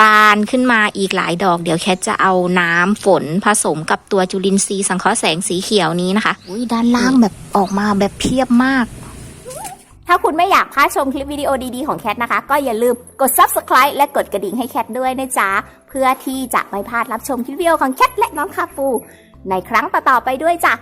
บานขึ้นมาอีกหลายดอกเดี๋ยวแคทจะเอาน้ำฝนผสมกับตัวจุลินทรีย์สังเคราะห์แสงสีเขียวนี้นะคะอุ้ยด้านล่างแบบออกมาแบบเพียบมาก ถ้าคุณไม่อยากพลาดชมคลิปวิดีโอดีๆของแคทนะคะ ก็อย่าลืมกด subscribe และกดกระดิ่งให้แคทด้วยนะจ๊ะ เพื่อที่จะไม่พลาดรับชมคลิปวิดีโอของแคทและน้องคาปู ในครั้งต่อๆไปด้วยจ้ะ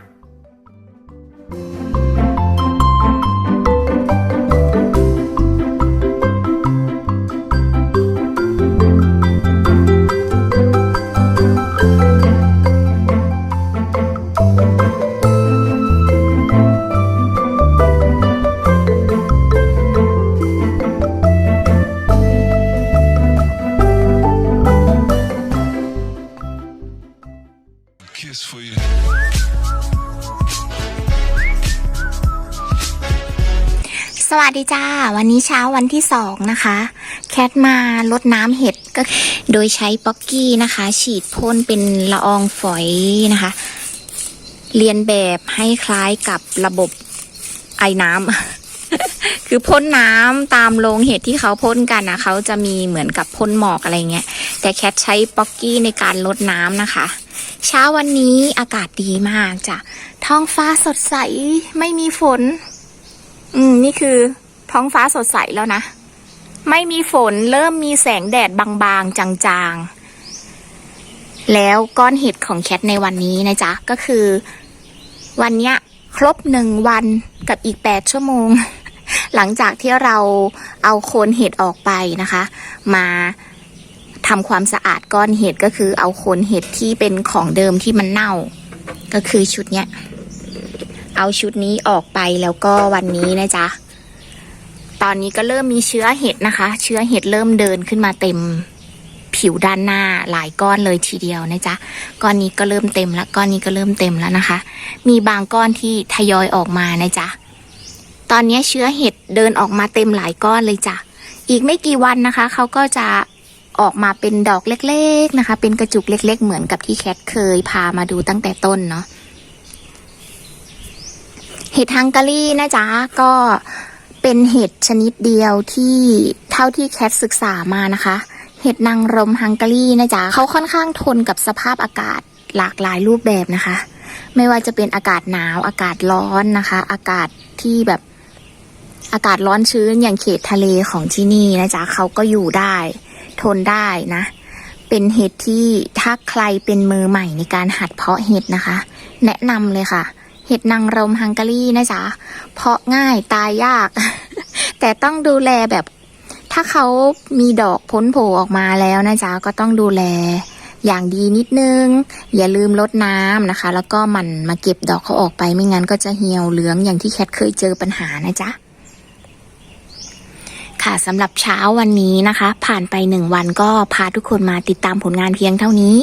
สวัสดีจ้า วันนี้เช้าวันที่สองนะคะ แคทมาลดน้ำเห็ดก็โดยใช้ป๊อกกี้นะคะ ฉีดพ่นเป็นละอองฝอยนะคะ เรียนแบบให้คล้ายกับระบบไอ้น้ำ คือพ่นน้ำตามโรงเห็ดที่เขาพ่นกันนะเขาจะมีเหมือนกับพ่นหมอกอะไรเงี้ย แต่แคทใช้ป๊อกกี้ในการลดน้ำนะคะ เช้าวันนี้อากาศดีมากจ้ะ ท้องฟ้าสดใสไม่มีฝน อืม นี่คือ ท้องฟ้าสดใสแล้วนะ ไม่มีฝนเริ่มมีแสงแดดบางๆ จางๆ แล้วก้อนเห็ดของแคทในวันนี้นะจ๊ะ ก็คือ วันเนี้ย ครบหนึ่งวันกับอีกแปดชั่วโมง หลังจากที่เราเอาโคนเห็ดออกไปนะคะ มา ทำความสะอาดก้อนเห็ดก็คือเอาโคนเห็ดที่เป็นของเดิมที่มันเน่า ก็คือชุดเนี้ย เอาชุดนี้ออกไปแล้วก็วันนี้นะจ๊ะ ตอนนี้ก็เริ่มมีเชื้อเห็ดนะคะ เชื้อเห็ดเริ่มเดินขึ้นมาเต็มผิวด้านหน้าหลายก้อนเลยทีเดียวนะจ๊ะ ก้อนนี้ก็เริ่มเต็มแล้วก้อนนี้ก็เริ่มเต็มแล้วนะคะ มีบางก้อนที่ทยอยออกมานะจ๊ะ ตอนนี้เชื้อเห็ดเดินออกมาเต็มหลายก้อนเลยจ้ะ อีกไม่กี่วันนะคะเขาก็จะ ออกมาเป็นดอกเล็ก ๆนะคะ เป็นกระจุกเล็ก ๆ เหมือนกับที่แคทเคยพามาดูตั้งแต่ต้นเนาะเห็ดฮังการีนะจ๊ะก็เป็นเห็ดชนิดเดียวที่เท่าที่แคทศึกษามานะคะ เห็ดนางรมฮังการีนะจ๊ะเขาค่อนข้างทนกับสภาพอากาศหลากหลายรูปแบบนะคะ ไม่ว่าจะเป็นอากาศหนาวอากาศร้อนนะคะ อากาศที่แบบอากาศร้อนชื้นอย่างเขตทะเลของที่นี่นะจ๊ะเขาก็อยู่ได้ ทนได้นะ เป็นเห็ดที่ถ้าใครเป็นมือใหม่ในการหัดเพาะเห็ดนะคะ แนะนำเลยค่ะ เห็ดนางรมฮังการีนะจ๊ะ เพาะง่ายตายยาก แต่ต้องดูแลแบบ ถ้าเขามีดอกพ้นโผล่ออกมาแล้วนะจ๊ะ ก็ต้องดูแลอย่างดีนิดนึง อย่าลืมลดน้ำนะคะ แล้วก็หมันมาเก็บดอกเขาออกไปไม่งั้นก็จะเหี่ยวเหลืองอย่างที่แคทเคยเจอปัญหานะจ๊ะ ค่ะสำหรับเช้าวันนี้นะคะ ผ่านไปหนึ่งวันก็พาทุกคนมาติดตามผลงานเพียงเท่านี้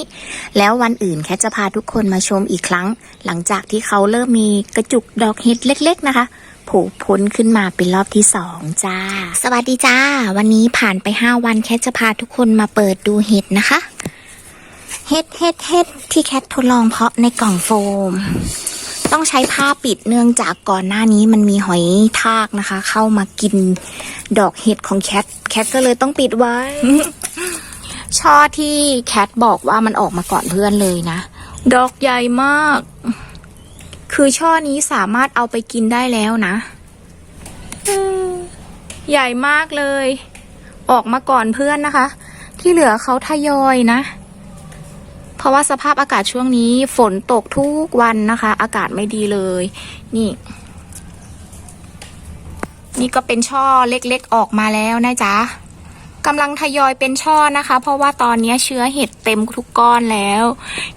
แล้ววันอื่นแคทจะพาทุกคนมาชมอีกครั้ง หลังจากที่เขาเริ่มมีกระจุกดอกเห็ดเล็ก ๆ นะคะโผล่พ้นขึ้นมาเป็นรอบที่สองจ้า สวัสดีจ้า วันนี้ผ่านไปห้าวันแคทจะพาทุกคนมาเปิดดูเห็ดนะคะ เห็ดเห็ดเห็ดที่แคททดลองเพาะในกล่องโฟม ต้องใช้ผ้าปิดเนื่องจากก่อนหน้านี้มันมีหอยทากนะคะ เข้ามากินดอกเห็ดของแคทแคทก็เลยต้องปิดไว้ ช่อที่แคทบอกว่ามันออกมาก่อนเพื่อนเลยนะ ดอกใหญ่มาก คือช่อนี้สามารถเอาไปกินได้แล้วนะใหญ่มากเลย ออกมาก่อนเพื่อนนะคะ ที่เหลือเขาทยอยนะ เพราะว่าสภาพอากาศช่วงนี้ฝนตกทุกวันนะคะ อากาศไม่ดีเลย นี่ นี่ก็เป็นช่อเล็กๆออกมาแล้วนะจ๊ะกำลังทยอยเป็นช่อนะคะ เพราะว่าตอนนี้เชื้อเห็ดเต็มทุกก้อนแล้ว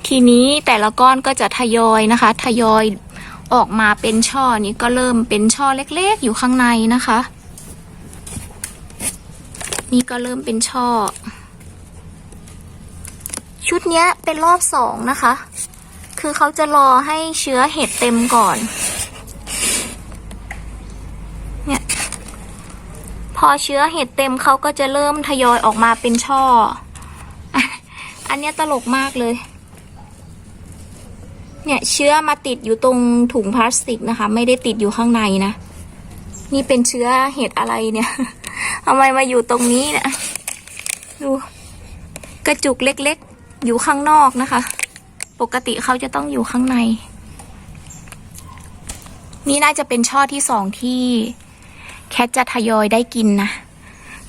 ทีนี้แต่ละก้อนก็จะทยอยนะคะ ทยอยออกมาเป็นช่อนี้ก็เริ่มเป็นช่อเล็กๆอยู่ข้างในนะคะ นี่ก็เริ่มเป็นช่อ ชุดเนี้ยเป็นรอบสองนะคะ คือเขาจะรอให้เชื้อเห็ดเต็มก่อน เนี่ย พอเชื้อเห็ดเต็มเขาก็จะเริ่มทยอยออกมาเป็นช่อ อันเนี้ยตลกมากเลย เนี่ยเชื้อมาติดอยู่ตรงถุงพลาสติกนะคะ ไม่ได้ติดอยู่ข้างในนะ นี่เป็นเชื้อเห็ดอะไรเนี่ยทำไมมาอยู่ตรงนี้เนี่ย ดู กระจุกเล็กๆ อยู่ข้างนอกนะคะ ปกติเขาจะต้องอยู่ข้างใน นี่น่าจะเป็นช่อที่สองที่แคทจะทยอยได้กินนะ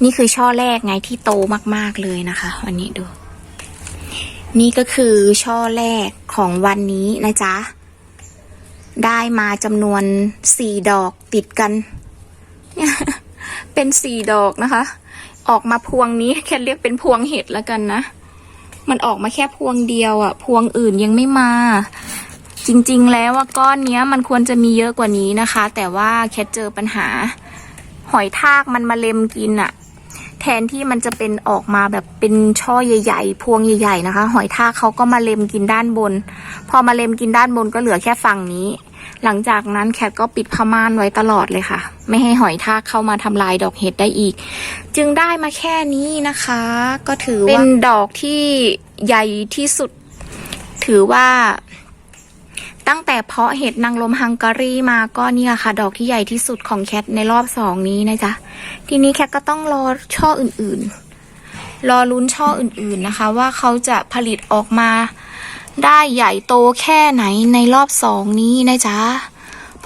นี่คือช่อแรกไงที่โตมากๆเลยนะคะ วันนี้ดู นี่ก็คือช่อแรกของวันนี้นะจ๊ะ ได้มาจำนวนสี่ดอกติดกัน เป็นสี่ดอกนะคะ ออกมาพวงนี้แค่เรียกเป็นพวงเห็ดแล้วกันนะ มันออกมาแค่พวงเดียวอะพวงอื่นยังไม่มา จริงๆ แล้วว่าก้อนเนี้ยมันควรจะมีเยอะกว่านี้นะคะ แต่ว่าแคทเจอปัญหา หอยทากมันมาเล็มกินอะ่ะแทนที่มันจะเป็นออกมาแบบเป็นช่อใหญ่ ๆ พวงใหญ่ ๆ นะคะ หอยทากเขาก็มาเล็มกินด้านบน พอมาเล็มกินด้านบนก็เหลือแค่ฝั่งนี้ หลังจากนั้นแคทก็ปิดผ้าม่านไว้ตลอดเลยค่ะ ไม่ให้หอยทากเข้ามาทำลายดอกเห็ดได้อีก จึงได้มาแค่นี้นะคะ ก็ถือว่าเป็นดอกที่ใหญ่ที่สุด ถือว่าตั้งแต่เพาะเห็ดนางลมฮังการีมาก็นี่ค่ะ ดอกที่ใหญ่ที่สุดของแคทในรอบสองนี้นะจ๊ะ ทีนี้แคทก็ต้องรอช่ออื่นๆ รอลุ้นช่ออื่นๆนะคะ ว่าเขาจะผลิตออกมา ได้ใหญ่โตแค่ไหนในรอบสองนี้นะจ๊ะ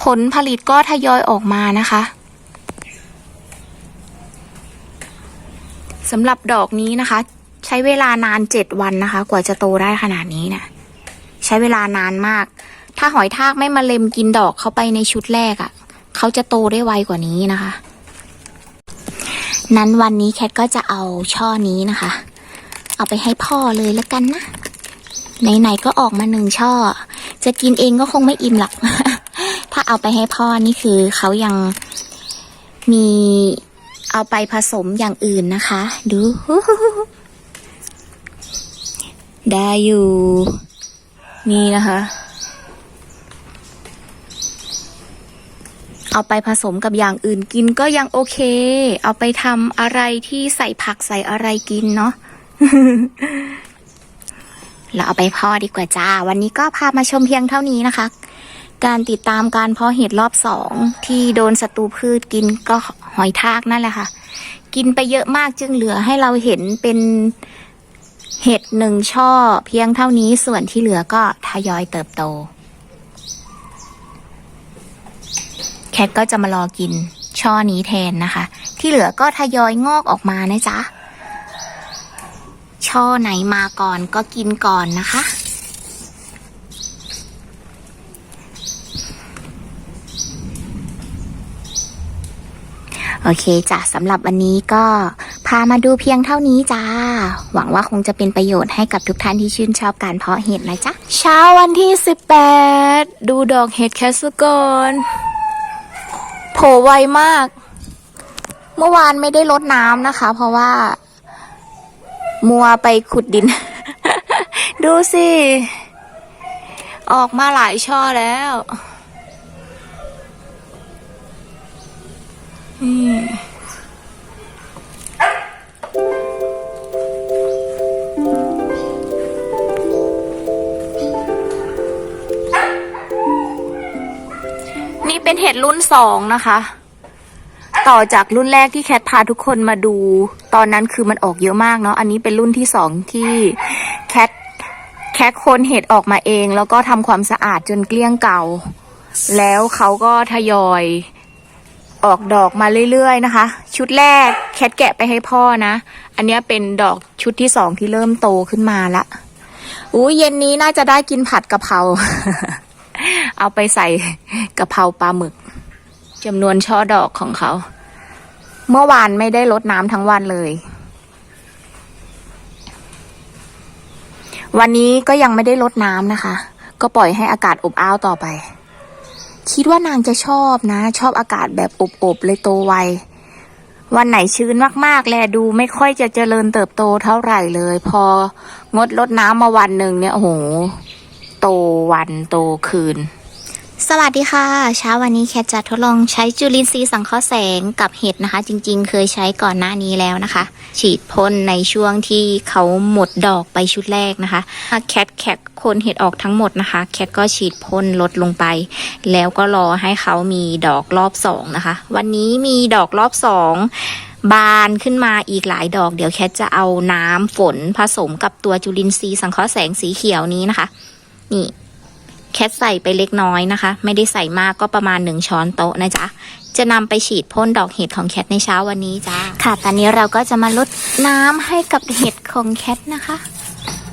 ผลผลิตก็ทยอยออกมานะคะสำหรับดอกนี้นะคะ ใช้เวลานานเจ็ดวันนะคะ กว่าจะโตได้ขนาดนี้นะใช้เวลานานมาก ถ้าหอยทากไม่มาเล็มกินดอกเข้าไปในชุดแรกอะ่ะ เขาจะโตได้ไวกว่านี้นะคะ นั้นวันนี้แคทก็จะเอาช่อนี้นะคะ เอาไปให้พ่อเลยแล้วกันนะ ไหนๆก็ออกมาหนึ่งช่อ จะกินเองก็คงไม่อิ่มหรอก ถ้าเอาไปให้พ่อนี่คือเขายังมีเอาไปผสมอย่างอื่นนะคะ ดู ได้อยู่ นี่นะคะ เอาไปผสมกับอย่างอื่นกินก็ยังโอเค เอาไปทำอะไรที่ใส่ผักใส่อะไรกินเนาะ เราเอาไปพ่อดีกว่าจ้า วันนี้ก็พามาชมเพียงเท่านี้นะคะ การติดตามการเพาะเห็ดรอบสองที่โดนศัตรูพืชกินก็หอยทากนั่นแหละค่ะ กินไปเยอะมากจึงเหลือให้เราเห็นเป็นเห็ดหนึ่งช่อเพียงเท่านี้ส่วนที่เหลือก็ทยอยเติบโต แคทก็จะมารอกินช่อนี้แทนนะคะ ที่เหลือก็ทยอยงอกออกมานะจ๊ะ ช่อไหนมาก่อนก็กินก่อนนะคะ โอเคจ้ะสำหรับวันนี้ก็พามาดูเพียงเท่านี้จ้า หวังว่าคงจะเป็นประโยชน์ให้กับทุกท่านที่ชื่นชอบการเพาะเห็ดนะจ๊ะ เช้าวันที่ 18 ดูดอกเห็ดแคสกอนโผล่ไวมาก เมื่อวานไม่ได้ลดน้ำนะคะ เพราะว่า มัวไปขุดดิน ดูสิ ออกมาหลายช่อแล้วนี่เป็นเห็ดรุ่นสองนะคะ ต่อจากรุ่นแรกที่แคทพาทุกคนมาดู ตอนนั้นคือมันออกเยอะมากเนาะอันนี้เป็นรุ่นที่สองที่แคทแคทโคนเห็ดออกมาเอง แล้วก็ทำความสะอาดจนเกลี้ยงเก่า แล้วเขาก็ทยอยออกดอกมาเรื่อยๆนะคะ ชุดแรกแคทแกะไปให้พ่อนะ อันนี้เป็นดอกชุดที่สองที่เริ่มโตขึ้นมาละอู้เย็นนี้น่าจะได้กินผัดกะเพราเอาไปใส่กะเพราปลาหมึกจำนวนช่อดอกของเขา เมื่อวานไม่ได้ลดน้ำทั้งวันเลย วันนี้ก็ยังไม่ได้ลดน้ำนะคะ ก็ปล่อยให้อากาศอบอ้าวต่อไป คิดว่านางจะชอบนะ ชอบอากาศแบบอบๆเลยโตไว วันไหนชื้นมากๆ แลดูไม่ค่อยจะเจริญเติบโตเท่าไหร่เลย พองดลดน้ำมาวันหนึ่งเนี่ยโอ้โห โตวันโตคืน สวัสดีค่ะ เช้าวันนี้แคทจะทดลองใช้จุลินทรีย์สังเคราะห์แสงกับเห็ดนะคะ จริงๆ เคยใช้ก่อนหน้านี้แล้วนะคะ ฉีดพ่นในช่วงที่เขาหมดดอกไปชุดแรกนะคะแคทแคทคนเห็ดออกทั้งหมดนะคะ แคทก็ฉีดพ่นลดลงไป แล้วก็รอให้เขามีดอกรอบสองนะคะ วันนี้มีดอกรอบสองบานขึ้นมาอีกหลายดอกเดี๋ยวแคทจะเอาน้ำฝนผสมกับตัวจุลินทรีย์สังเคราะห์แสงสีเขียวนี้นะคะ นี่ แคทใส่ไปเล็กน้อยนะคะ ไม่ได้ใส่มากก็ประมาณหนึ่งช้อนโต๊ะนะจ๊ะจะนำไปฉีดพ่นดอกเห็ดของแคทในเช้าวันนี้จ้าค่ะ ตอนนี้เราก็จะมาลดน้ำให้กับเห็ดของแคทนะคะ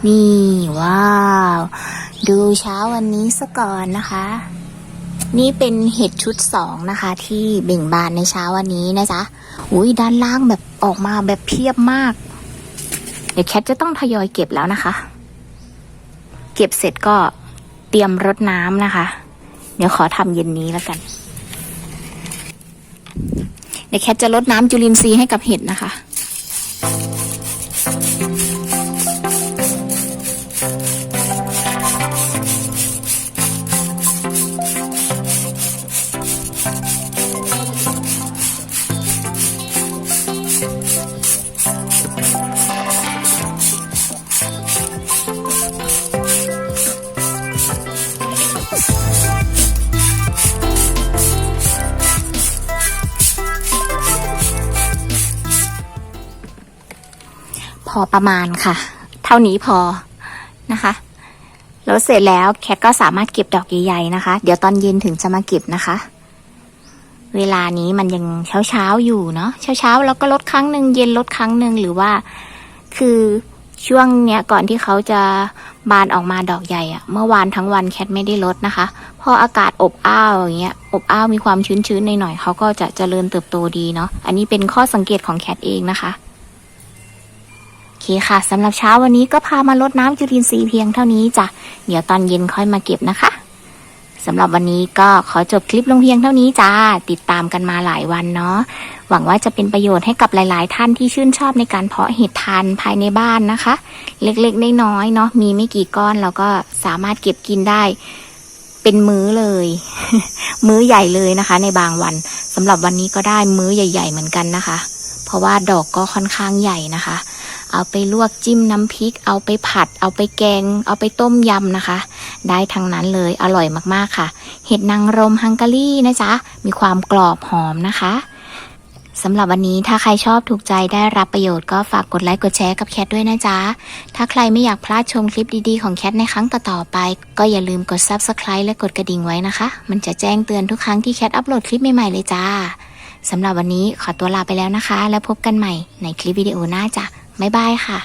นี่ว้าว ดูเช้าวันนี้ซะก่อนนะคะ นี่เป็นเห็ดชุดสองนะคะ ที่เบ่งบานในเช้าวันนี้นะจ๊ะอุ้ยด้านล่างแบบออกมาแบบเพียบมาก เดี๋ยวแคทจะต้องทยอยเก็บแล้วนะคะ เก็บเสร็จก็ ตรียมรดน้ำนะคะ เดี๋ยวขอทำเย็นนี้แล้วกัน เดี๋ยวแคทจะรดน้ำจุลินทรีย์ให้กับเห็ดนะคะ อประมาณค่ะ เท่านี้พอนะคะ แล้วเสร็จแล้วแคทก็สามารถเก็บดอกใหญ่ๆนะคะ เดี๋ยวตอนเย็นถึงจะมาเก็บนะคะ เวลานี้มันยังเช้าๆอยู่เนาะเช้าๆแล้วก็ลดครั้งหนึ่งเย็นลดครั้งหนึ่งหรือว่า คือช่วงเนี้ยก่อนที่เขาจะบานออกมาดอกใหญ่อะเมื่อวานทั้งวันแคทไม่ได้ลดนะคะเพออากาศอบอ้าวอย่างเงี้ย อบอ้าวมีความชื้นๆหน่อยๆเขาก็จะเจริญเติบโตดีเนาะ อันนี้เป็นข้อสังเกตของแคทเองนะคะ เคค่ะสำหรับเช้าวันนี้ก็พามาลดน้ำจุลินทรีย์เพียงเท่านี้จ้ะ เดี๋ยวตอนเย็นค่อยมาเก็บนะคะสำหรับวันนี้ก็ขอจบคลิปลงเพียงเท่านี้จ้า ติดตามกันมาหลายวันเนาะ หวังว่าจะเป็นประโยชน์ให้กับหลาย ๆ ท่านที่ชื่นชอบในการเพาะเห็ดทานภายในบ้านนะคะ เล็กๆน้อยๆเนาะ มีไม่กี่ก้อนเราก็สามารถเก็บกินได้ เป็นมื้อเลย มื้อใหญ่เลยนะคะ ในบางวันสำหรับวันนี้ก็ได้มื้อใหญ่ ๆ เหมือนกันนะคะ เพราะว่าดอกก็ค่อนข้างใหญ่นะคะ เอาไปลวกจิ้มน้ำพริก เอาไปผัด เอาไปแกง เอาไปต้มยำนะคะ ได้ทั้งนั้นเลยอร่อยมากๆค่ะ เห็ดนางรมฮังการีนะจ๊ะ มีความกรอบหอมนะคะสำหรับวันนี้ถ้าใครชอบถูกใจได้รับประโยชน์ก็ฝากกดไลค์กดแชร์กับแคทด้วยนะจ๊ะ ถ้าใครไม่อยากพลาดชมคลิปดีๆของแคทในครั้งต่อๆไป ก็อย่าลืมกด Subscribe และกดกระดิ่งไว้นะคะ มันจะแจ้งเตือนทุกครั้งที่แคทอัปโหลดคลิปใหม่ๆเลยจ้าสำหรับวันนี้ขอตัวลาไปแล้วนะคะ แล้วพบกันใหม่ในคลิปวิดีโอหน้าจ้ะ บ๊ายบายค่ะ